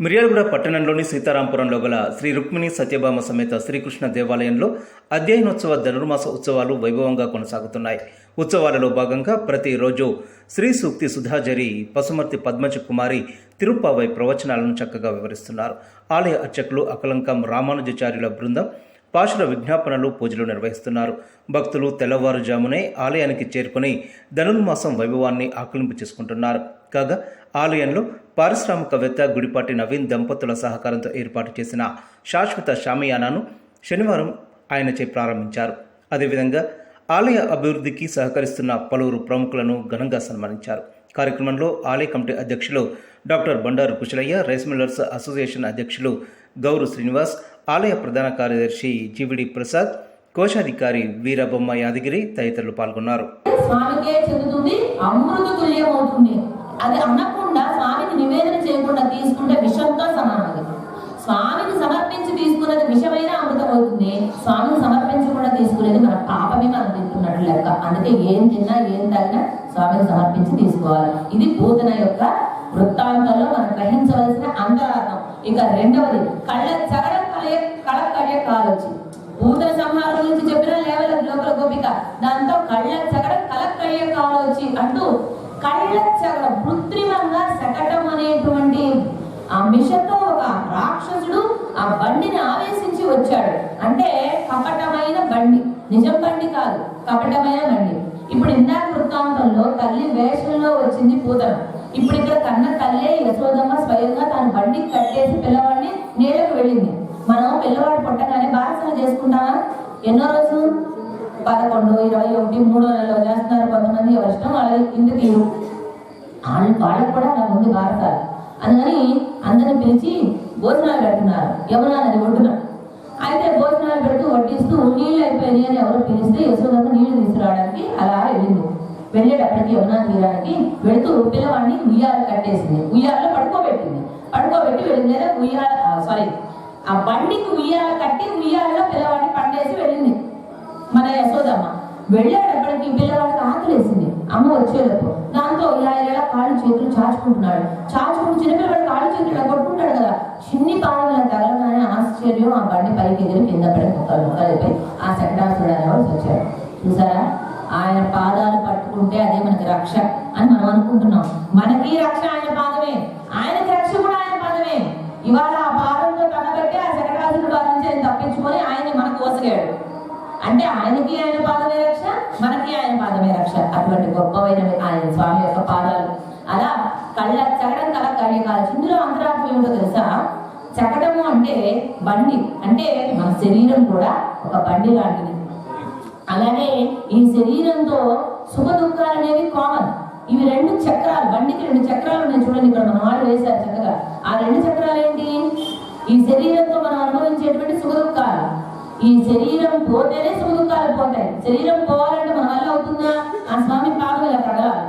మిర్యాలగూడ పట్టణంలోని సీతారాంపురంలో గల శ్రీ రుక్మిణి సత్యభామ సమేత శ్రీకృష్ణ దేవాలయంలో అధ్యయనోత్సవ ధనుర్మాస ఉత్సవాలు వైభవంగా కొనసాగుతున్నాయి. ఉత్సవాలలో భాగంగా ప్రతిరోజు శ్రీ సూక్తి సుధాజరి పసుమర్తి పద్మజ కుమారి తిరుప్పావై ప్రవచనాలను చక్కగా వివరిస్తున్నారు. ఆలయ అర్చకులు అకలంకం రామానుజాచార్యుల బృందం పాశుల విజ్ఞాపనలు పూజలు నిర్వహిస్తున్నారు. భక్తులు తెల్లవారుజామునే ఆలయానికి చేరుకుని ధనుర్మాసం వైభవాన్ని ఆకలింపు చేసుకుంటున్నారు. కాగా ఆలయంలో పారిశ్రామికవేత్త గుడిపాటి నవీన్ దంపతుల సహకారంతో ఏర్పాటు చేసిన శాశ్వత షామియానాను శనివారం ఆయన చే ప్రారంభించారు. అదేవిధంగా ఆలయ అభివృద్ధికి సహకరిస్తున్న పలువురు ప్రముఖులను ఘనంగా సన్మానించారు. కార్యక్రమంలో ఆలయ కమిటీ అధ్యక్షులు doctor Bandaru Kushalaiah rice millers association అధ్యక్షులు గౌరు శ్రీనివాస్ ఆలయ ప్రధాన కార్యదర్శి జీవిడి ప్రసాద్ కోశాధికారి వీరబొమ్మ యాదగిరి తదితరులు పాల్గొన్నారు. అది అనకుండా స్వామికి నివేదన చేయకుండా తీసుకుంటే విషంతో సమానం స్వామిని సమర్పించి తీసుకున్నది విషమైన అమృతం అవుతుంది స్వామిని సమర్పించకుండా తీసుకునేది మన పాపమే మనం తింటున్నట్టు లెక్క. అందుకే ఏం తిన్నా ఏం తాగినా స్వామిని సమర్పించి తీసుకోవాలి. ఇది బోధన యొక్క వృత్తాంతంలో మనం గ్రహించవలసిన అంతరార్థం. ఇక రెండవది కళ్ళ చగడం కలయ కళ కళ్య కాలొచ్చి. భూతల సంహారం గురించి చెప్పిన లేవల లోపల గోపిక. దాంతో కళ్ళ చగడం కలక్కయ్య కావచ్చు అంటూ కళ్ళ కృత్రిమంగా శకటం అనేటువంటి ఆ మిషన్తో ఒక రాక్షసుడు ఆ బండిని ఆవేశించి వచ్చాడు. అంటే కపటమైన బండి. నిజం బండి కాదు. కపటమైన బండి. ఇప్పుడు ఇందాక వృత్తాంతంలో తల్లి వేషంలో వచ్చింది పూతన. ఇప్పుడు ఇక్కడ కన్న తల్లే యశోదమ్మ స్వయంగా తన బండి కట్టేసి పిల్లవాడిని నేలకు వెళ్ళింది. మనం పిల్లవాడు పుట్టగానే బారసన చేసుకుంటామా? ఎన్నో రోజు పదకొండు ఇరవై ఒకటి మూడో నెలలో చేస్తున్నారు కొంతమంది ఎవరి ఇష్టం వాళ్ళ కింద వాళ్ళు వాళ్ళకు కూడా నాకు ఉంది భారతాలు. అందుకని అందరిని పిలిచి భోజనాలు పెడుతున్నారు. యమునా నది ఒడ్డున. అయితే భోజనాలు పెడుతూ వడ్డిస్తూ నీళ్ళు అయిపోయింది అని ఎవరో పిలిస్తే యశోదమ్మ నీళ్ళు తీసుకురావడానికి అలా వెళ్ళింది వెళ్ళేటప్పటికి యమునా తీరానికి వెళుతూ పిల్లవాడిని ఉయ్యాలు కట్టేసింది. ఉయ్యాలలో పడుకోబెట్టింది. పడుకోబెట్టి వెళ్ళింది లేదా ఉయ్యాల సారీ ఆ బండికి ఉయ్యాల కట్టి ఉయ్యాలలో పిల్లవాడిని పండేసి వెళ్ళింది. మన యశోదమ్మ వెళ్ళేటప్పటికి పిల్లవాడికి ఆకలేసింది అమ్మ వచ్చేలోపు దాంతో ఇలా ఇలా కాళ్ళు చేతులు చాచుకుంటున్నాడు. చాచుకుంటూ చిన్నపిల్లవాడు కాళ్ళు చేతులు ఇలా కొట్టుకుంటాడు కదా. చిన్ని పావుల తగలగానే ఆశ్చర్యం ఆ బండి పైకి ఎగిరి కింద పడి ముక్కలు ముక్కలు అయిపోయి శకటాసుడు అనేవాడు వచ్చాడు చూసారా ఆయన పాదాలు పట్టుకుంటే అదే మనకి రక్ష అని మనం అనుకుంటున్నాం మనకి రక్ష ఆయన పాదమే ఆయనకి రక్ష కూడా ఆయన పాదమే ఇవాళ ఆ పాదంతో కనబట్టి ఆ శకటాసుడు బారి నుంచి ఆయన తప్పించుకొని ఆయన మనకు వసగాడు అంటే ఆయనకి ఆయన పాదమే రక్ష మనకి ఆయన పాదమే రక్ష అటువంటి గొప్పవైన ఆయన స్వామి యొక్క పాదాలు అలా కళ్ళ చకడం కల కార్యకాలు ఇందులో అంతరార్థం ఏమిటో తెలుసా చకటము అంటే బండి అంటే మన శరీరం కూడా ఒక బండి లాంటిది. అలానే ఈ శరీరంతో సుఖ దుఃఖాలు అనేవి కామన్ ఇవి రెండు చక్రాలు బండికి రెండు చక్రాలు ఉన్నాయి చూడండి ఇక్కడ మన వాళ్ళు వేశారు చక్కగా. ఆ రెండు చక్రాలు ఏంటి? ఈ శరీరంతో మనం అనుభవించేటువంటి సుఖ దుఃఖాలు. ఈ శరీరం పోతేనే సుఖ దుఃఖాలు పోతాయి. శరీరం పోవాలంటే మన వల్ల అవుతుందా? ఆ స్వామి పాదం ఇలా కదలాలి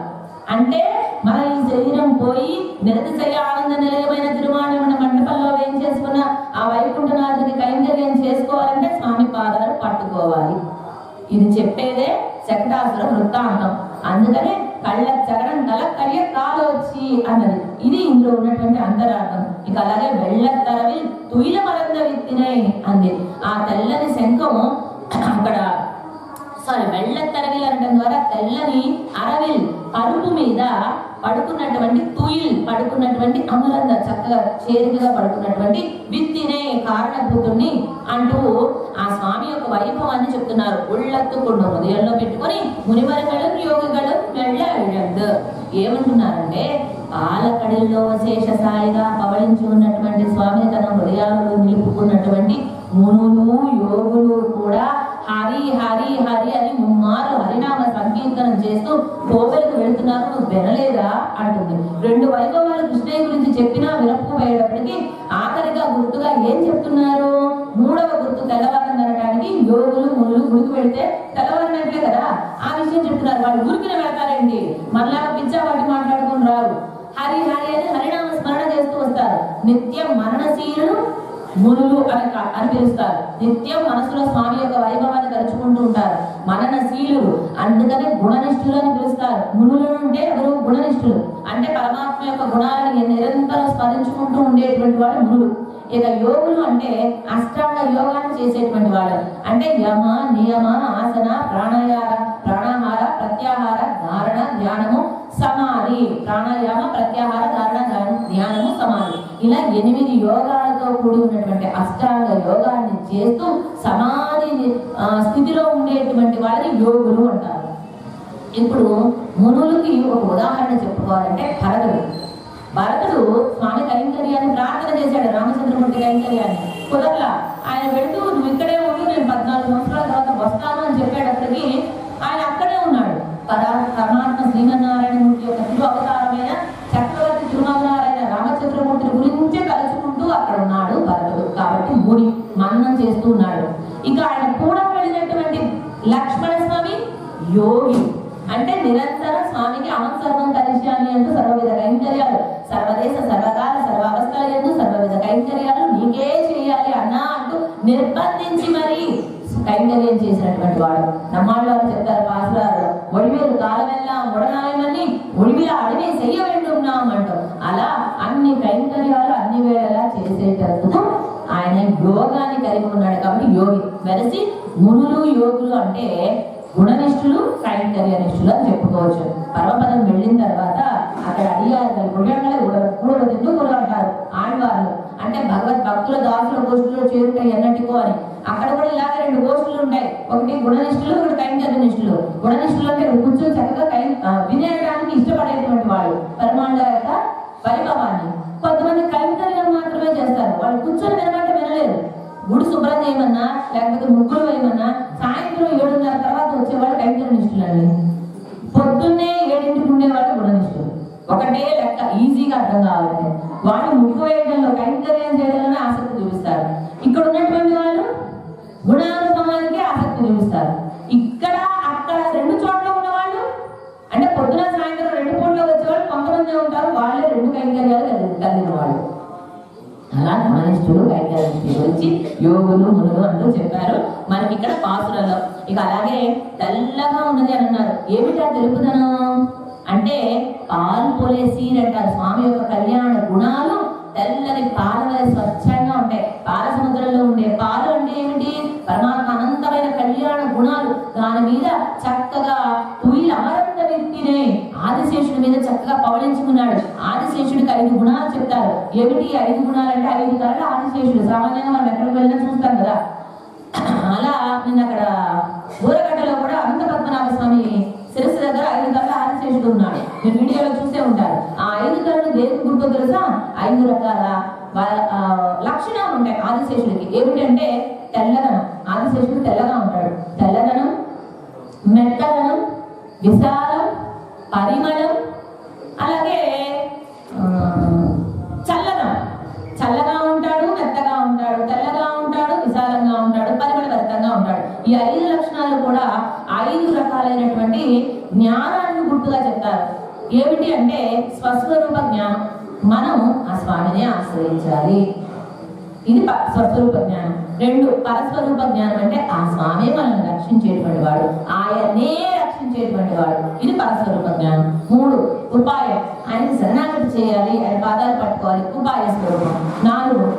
అంటే మన ఈ శరీరం పోయి నిరతిశయ ఆనంద నిలయమైన తిరుమల స్వామి పాదాలు పట్టుకోవాలి. ఇది చెప్పేదే శకటాసుర వృత్తాంతం. అందుకనే కళ్ళ చగడం గల కళ్ళ కాలోచి అన్నది. ఇది ఇందులో ఉన్నటువంటి అంతరార్థం. ఇక అలాగే వెళ్ళ తరవి తుయిల మరంద విత్తినై అంది. ఆ తెల్లని శంఖం అక్కడ సారీ వెళ్ళ తరవిల్ అనడం ద్వారా తెల్లని అరవిల్ పరుపు మీద పడుకున్నటువంటి తుయిల్ పడుకున్నటువంటి అమలంద చక్కగా చేరికగా పడుకున్నటువంటి విత్తినే కారణభూతుణ్ణి అంటూ ఆ స్వామి యొక్క వైభవాన్ని చెప్తున్నారు. ఉళ్ళత్తుకుండా హృదయంలో పెట్టుకొని మునివరగడం యోగగడం వెళ్ళ వెళ్ళండు ఏమంటున్నారంటే పాలకడిలో శేషసాయిగా పవళించి ఉన్నటువంటి స్వామిని తన హృదయాలలో నిలుపుకున్నటువంటి మునులు యోగులు కూడా హరి హరి హరి అని ముమ్మారు హరినామ సంకీర్తనం చేస్తూ కోవెలకు వెళ్తున్నారు. నువ్వు వినలేదా? అంటుంది. రెండు వైభవాలు కృష్ణయ్య గురించి చెప్పినా వినకపోయేటప్పటికి ఆఖరిగా గుర్తుగా ఏం చెప్తున్నారు? మూడవ గుర్తు తెల్లవారని అనడానికి యోగులు మునులు గుడికి వెళితే తెల్లవారినట్లే కదా? ఆ విషయం చెప్తున్నారు. వాళ్ళు గురికిన వెళ్తారండి మళ్ళా పిచ్చా వాటి మాట్లాడుకుని రారు. హరి హరి అని హరినామ స్మరణ చేస్తూ వస్తారు. నిత్యం మరణశీలను మునులు అని అని పిలుస్తారు. నిత్యం మనసులో స్వామి యొక్క వైభవాన్ని తలుచుకుంటూ ఉంటారు. మననశీలులు అందుకనే గుణనిష్ఠులు అని పిలుస్తారు. మునులు అంటే ఎవరు గుణనిష్ఠులు? అంటే పరమాత్మ యొక్క గుణాలను నిరంతరం స్మరించుకుంటూ ఉండేటువంటి వాడు మునులు. ఇక యోగులు అంటే అష్టాంగ యోగాన్ని చేసేటువంటి వాళ్ళు అంటే యమ నియమ ఆసన ప్రాణాయామ ప్రాణాహార ప్రత్యాహార ధారణ ధ్యానము సమాధి. ప్రాణాయామ ప్రత్యాహార ధారణ ధ్యానము సమాధి. ఇలా ఎనిమిది యోగాలతో కూడి ఉన్నటువంటి అష్టాంగ యోగాన్ని చేస్తూ సమాధి స్థితిలో ఉండేటువంటి వారిని యోగులు అంటారు. ఇప్పుడు మునులకి ఒక ఉదాహరణ చెప్పుకోవాలంటే భరతుడు. భరతుడు స్వామి కైంకర్యాన్ని ప్రార్థన చేశాడు రామచంద్రమూర్తి కైంకర్యాన్ని కుదరలా ఆయన వెళుతూ నువ్వు ఇక్కడే ఉండు నేను పద్నాలుగు సంవత్సరాల తర్వాత వస్తాను అని చెప్పేటప్పటికి ఆయన అక్కడే ఉన్నాడు పరా పరమాత్మ శ్రీమన్నారాయణమూర్తి యొక్క తిరు అవతారమైన చక్రవర్తి తిరుమలనారాయణ రామచంద్రమూర్తి గురించే తలుచుకుంటూ అక్కడ ఉన్నాడు భరతుడు కాబట్టి ముని మన్నం చేస్తూ ఉన్నాడు ఇక ఆయన కూడా వెళ్ళినటువంటి లక్ష్మణ స్వామి యోగి అంటే నిరంతరం స్వామికి అహం సర్వం కలిశాలి అంటూ సర్వవిధ కైంకర్యాలు సర్వదేశ సర్వకాల సర్వావస్థల ఎందు సర్వవిధ కైంకర్యాలు నీకే చేయాలి అన్నా అంటూ నిర్బంధించి మరి కైంకర్యం చేసినటువంటి వాడు నమ్మాడు వారు చెప్తారు పాసులారు ఒడివేలు కాలమెల్లా ముడనాయమని ఒడివిల అడివి చెయ్య వెంటున్నాం అంటాం అలా అన్ని కైంకర్యాలు అన్ని వేళలా చేసేటందుకు ఆయన యోగాన్ని కలిగి ఉన్నాడు. కాబట్టి యోగి వెరసి మునులు యోగులు అంటే గుణనిష్ఠులు కైంకర్యనిష్ఠులు అని చెప్పుకోవచ్చు. పరమపదం వెళ్ళిన తర్వాత అక్కడ అడిగారు గుణ్యంగా కూడా ఎందుకు కూడా అంటారు ఆడవాళ్ళు. అంటే భగవద్ భక్తుల దాసుల గోష్ఠులు చేరుతాయి ఎన్నటికో అని. అక్కడ కూడా ఇలాగ రెండు గోష్ఠులు ఉంటాయి. ఒకటి గుణనిష్ఠులు ఒకటి కైంకర్యనిష్ఠులు. గుణనిష్ఠులు అంటే కూర్చొని చక్కగా కై వినేట ఇష్టపడేటువంటి వాళ్ళు పరమాండ యొక్క వైభవాన్ని. కొంతమంది కైంకర్యం మాత్రమే చేస్తారు. వాళ్ళు కూర్చొని వినమంటే వినలేదు గుడి శుభ్రం చేయమన్నా లేకపోతే ముగ్గులు వేయమన్నా సాయంత్రం ఏడున్నర తర్వాత వచ్చేవాళ్ళు కవితలు నిష్ఠులండి పొద్దున్నే ఏడింటికి ఉండేవాళ్ళు గుణనిష్ఠులు ఒకటే లెక్క ఈజీగా అర్థం కావాలి. పాలు స్వామి యొక్క కళ్యాణ గుణాలు తెల్లని పాలవల స్వచ్ఛంగా ఉంటాయి పాల సముద్రంలో ఉండే పాలు అంటే ఏమిటి? పరమాత్మ అనంతమైన కళ్యాణ గుణాలు. దాని మీద చక్కగా తుయిల అమరంత వ్యక్తినే ఆదిశేషుడి మీద చక్కగా పవళించుకున్నాడు. ఆదిశేషుడికి ఐదు గుణాలు చెప్తారు ఏమిటి ఐదు గుణాలు అంటే ఐదు తరల ఆదిశేషుడు. సామాన్యంగా మనం ఎక్కడికి వెళ్ళినా చూస్తాం కదా. అలా నేను అక్కడ ఊరగడ్డలో కూడా అనంత పద్మనాభ స్వామి శిరస్సు దగ్గర ఐదు తరల ఆదిశేషుడు ఉన్నాడు మీరు వీడియోలో చూసే ఉంటారు ఆ ఐదు తరలు దేనికి గుర్తు తెలుసా? ఐదు రకాల ఆ, లక్షణాలు ఉంటాయి ఆదిశేషుడికి. ఏమిటంటే తెల్లదనం. ఆదిశేషుడు తెల్లగా ఉంటాడు. తెల్లదనం మెత్తదనం విశాల పరిమళం అలాగే ఆ, చల్లదనం చల్లగా ఉంటాడు మెత్తగా ఉంటాడు తెల్లగా ఉంటాడు విశాలంగా ఉంటాడు పరిమళభరితంగా ఉంటాడు ఈ ఐదు లక్షణాలు కూడా ఐదు రకాలైనటువంటి జ్ఞానాన్ని గుర్తుగా చెప్తారు ఏమిటి అంటే స్వస్వరూప జ్ఞానం మనం ఆ స్వామిని ఆశ్రయించాలి ఇది ప- స్వస్వరూప జ్ఞానం. రెండు పరస్వరూప జ్ఞానం అంటే ఆ స్వామి మనల్ని రక్షించేటువంటి వాడు. ఆయనే రక్షించేటువంటి వాడు. ఇది పరస్వరూప జ్ఞానం. మూడు ఉపాయం. ఆయన శరణాగతి చేయాలి. ఆయన పాదాలు పట్టుకోవాలి. ఉపాయ స్వరూపం. నాలుగు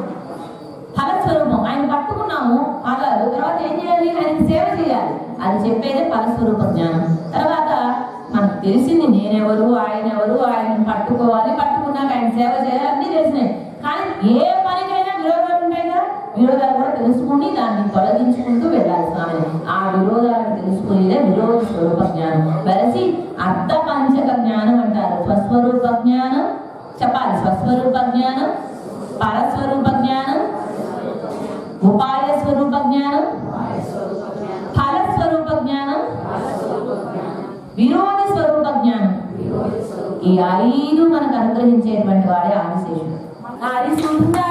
ఫలస్వరూపం. ఆయన పట్టుకున్నాము పాదాలు. తర్వాత ఏం చేయాలి? ఆయన సేవ చేయాలి. అది చెప్పేదే ఫలస్వరూప జ్ఞానం. తర్వాత మనకు తెలిసింది నేనెవరు ఆయన ఎవరు ఆయన పట్టుకోవాలి. పట్టుకున్నాక ఆయన సేవ చేయాలి. అన్నీ తెలిసినాయి. కానీ ఏ పనికైనా విరోధాలు ఉంటాయి కదా? విరోధాలు కూడా తెలుసుకుని దాన్ని తొలగించుకుంటూ వెళ్ళాలి స్వామిని ఆ విరోధాలను తెలుసుకునేదే విరోధ స్వరూప జ్ఞానం. వెరసి అర్థ పంచక జ్ఞానం అంటారు. స్వస్వరూప జ్ఞానం చెప్పాలి. స్వస్వరూప జ్ఞానం పరస్వరూప జ్ఞానం ఉపాయ స్వరూప జ్ఞానం ఫల స్వరూప జ్ఞానం విరోధ స్వరూప జ్ఞానం. ఈ ఐదు మనకు అనుగ్రహించేటువంటి వాడే ఆదిశేషుడు. హరి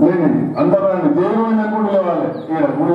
లేని అంతరాన్ని జయమైన గుడి లేవాలి? ఈడ గుడి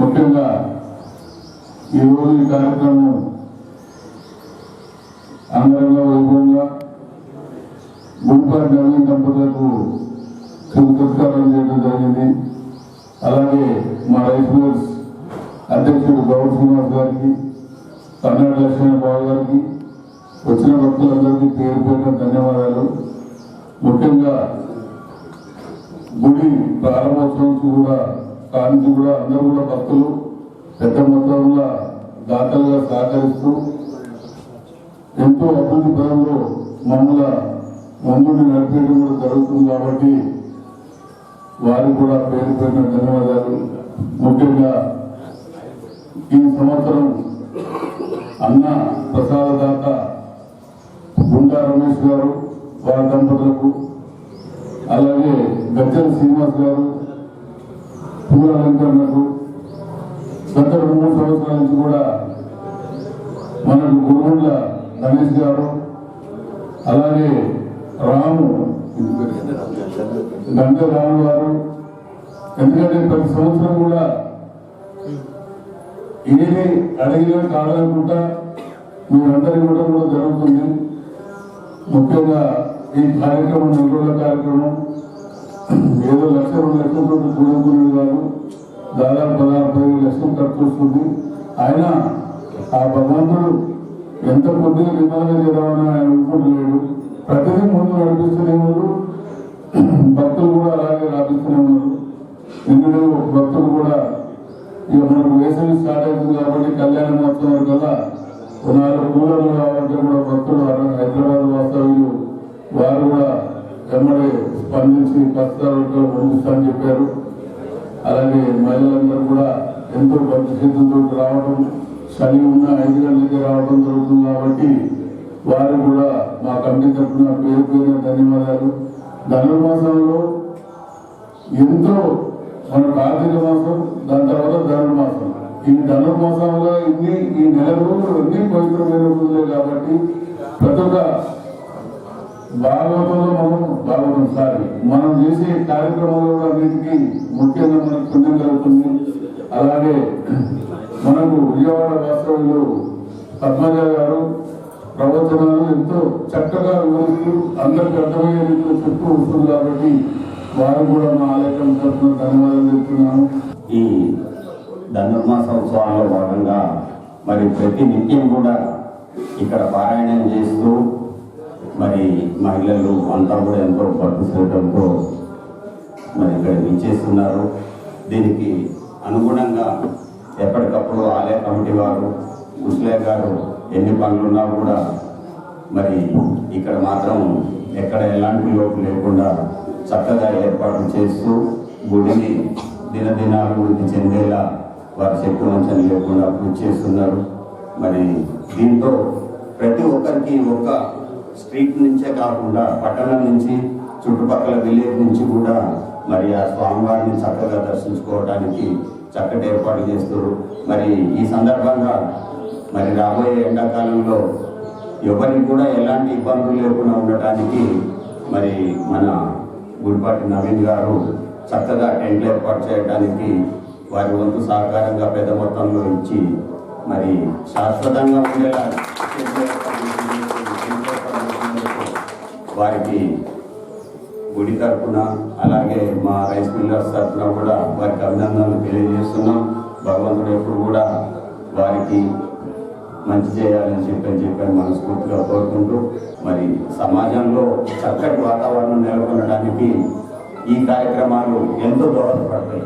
ముఖ్యంగా ఈరోజు ఈ కార్యక్రమం అందరంగా వైభవంగా గుడిపాటి నవీన్ దంపతులకు సంస్కారం చేయడం జరిగింది. అలాగే మా రైతులర్స్ అధ్యక్షుడు గౌడ్ శ్రీనివాస్ గారికి కర్ణాటక లక్ష్మణ బాబు గారికి వచ్చిన భక్తులందరికీ పేరు పేరు ధన్యవాదాలు. ముఖ్యంగా గుడి ప్రారంభోత్సవం కూడా కార్మికులు కూడా అందరూ కూడా భక్తులు. పెద్ద మొత్తంలో దాతలుగా సహకరిస్తూ ఎంతో అభివృద్ధి పరంలో మమ్మల్ని ముందుని నడిపేయడం కూడా జరుగుతుంది కాబట్టి వారికి కూడా పేరు పేరున ధన్యవాదాలు. ముఖ్యంగా ఈ సంవత్సరం అన్న ప్రసాదదాత గుండా రమేష్ గారు వారి దంపతులకు అలాగే గజ్జల శ్రీనివాస్ గారు పూల అలంకరణకు గత రెండు మూడు సంవత్సరాల నుంచి కూడా మనకు గురువుల గణేష్ గారు అలాగే రాము గంగ రాము గారు ఎందుకంటే ప్రతి సంవత్సరం కూడా ఏది అడిగినా కాదనుకుంటా మీరందరి కూడా కూడా జరుగుతుంది. ముఖ్యంగా ఈ కార్యక్రమం నెల్లూరు కార్యక్రమం. ఏదో లక్ష రెండు లక్షలతో కూడుకునేది కాదు. దాదాపు పదహారు పదిహేను లక్షలు ఖర్చు వస్తుంది ఆయన ఆ భగవంతుడు ఎంత కొద్దిగా నిమ్మలంగా చేద్దామని ఆయన అనుకుంటలేడు. ప్రతిదీ ముందు నడిపిస్తూనే ఉన్నారు భక్తులు కూడా అలాగే రాపిస్తూనే ఉన్నారు. ఇందులో భక్తులు కూడా ఇక మనకు వేసవి స్టార్ట్ అవుతుంది కాబట్టి కళ్యాణ మహోత్సవం కదా నాలుగు కూలర్లు కావాలంటే కూడా భక్తులు హైదరాబాద్ వాస్తవ్యులు. వారు కూడా వెంబడి స్పందించి కష్టాలతో పంపిస్తామని చెప్పారు. అలాగే మహిళలందరూ కూడా ఎంతో భక్తి రావడం చలి ఉన్న ఐదు గంటలకి రావడం జరుగుతుంది కాబట్టి వారు కూడా మా కమిటీ తరఫున పేరు పేరు ధన్యవాదాలు. ధనుర్మాసంలో ఎంతో మన కార్తీక మాసం దాని తర్వాత ధనుర్మాసం. ఈ ధనుర్మాసంలో ఇన్ని ఈ నెల రోజులు ఎన్ని పవిత్రమైన రోజులే కాబట్టి ప్రతి ఒక్క భాగవతంలో మనం భాగవతం సారి మనం చేసే కార్యక్రమంలో కూడా అన్నిటికీ ముఖ్యంగా మనకు పుణ్యం కలుగుతుంది. అలాగే మనకు విజయవాడ వాస్తవంలో పద్మజ గారు ప్రవచనాలు ఎంతో చక్కగా వివరిస్తూ అందరికి అర్థమయ్యే రీతిలో చెప్తూ వస్తుంది కాబట్టి వారు కూడా మా ఆలయం తరఫున ధన్యవాదాలు చెప్తున్నాను ఈ ధనుర్మాస ఉత్సవాల్లో భాగంగా మరి ప్రతి నిత్యం కూడా ఇక్కడ పారాయణం చేస్తూ మరి మహిళలు అంతా కూడా ఎంతో పట్టుకోవడంతో మరి ఇక్కడ విచ్చేస్తున్నారు. దీనికి అనుగుణంగా ఎప్పటికప్పుడు ఆలయ కమిటీ వారు ముస్లే గారు ఎన్ని పనులున్నా కూడా మరి ఇక్కడ మాత్రం ఎక్కడ ఎలాంటి లోపు లేకుండా చక్కగా ఏర్పాట్లు చేస్తూ గుడిని దినదినాభివృద్ధి చెందేలా వారి శక్తి వంచన లేకుండా కృషి చేస్తున్నారు. మరి దీంతో ప్రతి ఒక్కరికి ఒక్క స్ట్రీట్ నుంచే కాకుండా పట్టణం నుంచి చుట్టుపక్కల విలేజ్ నుంచి కూడా మరి ఆ స్వామివారిని చక్కగా దర్శించుకోవడానికి చక్కటి ఏర్పాటు చేస్తారు. మరి ఈ సందర్భంగా మరి రాబోయే ఎండాకాలంలో ఎవరికి కూడా ఎలాంటి ఇబ్బందులు లేకుండా ఉండటానికి మరి మన గుడిపాటి నవీన్ గారు చక్కగా టెంట్లు ఏర్పాటు చేయడానికి వారి వంతు సహకారంగా పెద్ద మొత్తంలో ఇచ్చి మరి శాశ్వతంగా ఉండేలా వారికి గుడి తరఫున అలాగే మా రైస్ మిల్లర్స్ తరఫున కూడా వారికి అభినందనలు తెలియజేస్తున్నాం. భగవంతుడు ఎప్పుడు కూడా వారికి మంచి చేయాలని చెప్పని చెప్పని మనస్ఫూర్తిగా కోరుకుంటూ మరి సమాజంలో చక్కటి వాతావరణం నెలకొనడానికి ఈ కార్యక్రమాలు ఎంతో దోహదపడతాయి.